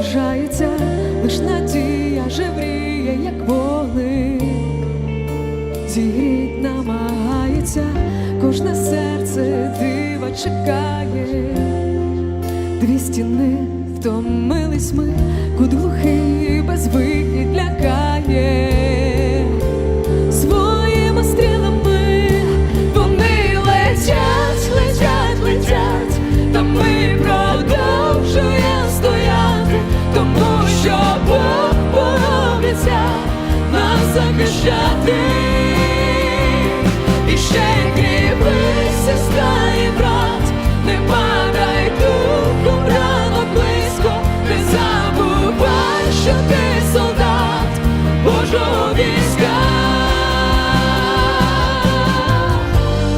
наближається, лиш надія жевріє, як воли, зігріть намагається, кожне серце дива чекає, дві стіни втомились ми, кут глухий, безвихідь для. що Бог пообіцяв нам захищати, і ще й кріпий сестра і брат, не падай духом рано близько, не забувай, що ти.